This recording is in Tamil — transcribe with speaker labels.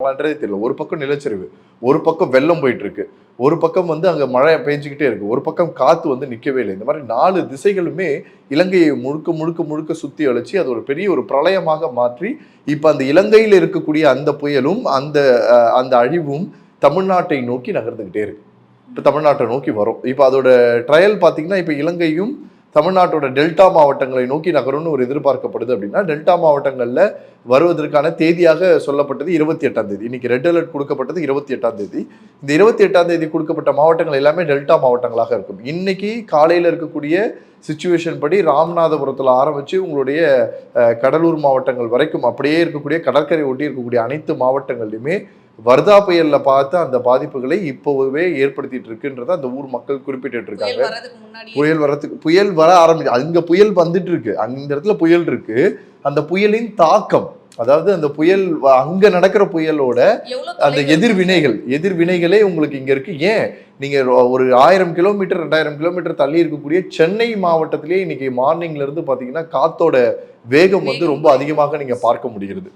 Speaker 1: பண்ணுவாங்களான்றதே தெரியல. ஒரு பக்கம் நிலச்சரிவு ஒரு பக்கம் வெள்ளம் போயிட்டு இருக்கு ஒரு பக்கம் வந்து அங்கே மழை பெஞ்சிக்கிட்டே இருக்கு. ஒரு பக்கம் காத்து வந்து நிற்கவே இல்லை. இந்த மாதிரி நாலு திசைகளுமே இலங்கையை முழுக்க முழுக்க முழுக்க சுற்றி அழைச்சி அது ஒரு பெரிய ஒரு பிரளயமாக மாற்றி இப்போ அந்த இலங்கையில் இருக்கக்கூடிய அந்த புயலும் அந்த அந்த அழிவும் தமிழ்நாட்டை நோக்கி நகர்ந்துக்கிட்டே இருக்கு. இப்போ தமிழ்நாட்டை நோக்கி வரும். இப்போ அதோட ட்ரையல் பார்த்தீங்கன்னா இப்போ இலங்கையும் தமிழ்நாட்டோட டெல்டா மாவட்டங்களை நோக்கி நகரும்னு ஒரு எதிர்பார்க்கப்படுது அப்படின்னா டெல்டா மாவட்டங்களில் வருவதற்கான தேதியாக சொல்லப்பட்டது இருபத்தி எட்டாம் தேதி. இன்னைக்கு ரெட் அலர்ட் கொடுக்கப்பட்டது இருபத்தி எட்டாம் தேதி. இந்த இருபத்தி எட்டாம் தேதி கொடுக்கப்பட்ட மாவட்டங்கள் எல்லாமே டெல்டா மாவட்டங்களாக இருக்கும். இன்னைக்கு காலையில் இருக்கக்கூடிய சுச்சுவேஷன் படி ராமநாதபுரத்தில் ஆரம்பித்து உங்களுடைய கடலூர் மாவட்டங்கள் வரைக்கும் அப்படியே இருக்கக்கூடிய கடற்கரை ஒட்டி இருக்கக்கூடிய அனைத்து மாவட்டங்கள்லையுமே வர்தா புயல்ல பார்த்து அந்த பாதிப்புகளை இப்போவே ஏற்படுத்திட்டு இருக்குன்றத அந்த ஊர் மக்கள் குறிப்பிட்டு இருக்காங்க
Speaker 2: புயல்
Speaker 1: வரத்துக்கு புயல் வர ஆரம்பிச்சு அங்க புயல் வந்துட்டு இருக்கு அந்த இடத்துல புயல் இருக்கு. அந்த புயலின் தாக்கம் அதாவது அந்த புயல் அங்க நடக்கிற புயலோட அந்த எதிர்வினைகள் எதிர்வினைகளே உங்களுக்கு இங்க இருக்கு. ஏன்? நீங்க ஒரு ஆயிரம் கிலோமீட்டர் ரெண்டாயிரம் கிலோமீட்டர் தள்ளி இருக்கக்கூடிய சென்னை மாவட்டத்திலேயே இன்னைக்கு மார்னிங்ல இருந்து பாத்தீங்கன்னா காத்தோட வேகம் வந்து ரொம்ப அதிகமாக நீங்க பார்க்க முடிகிறது.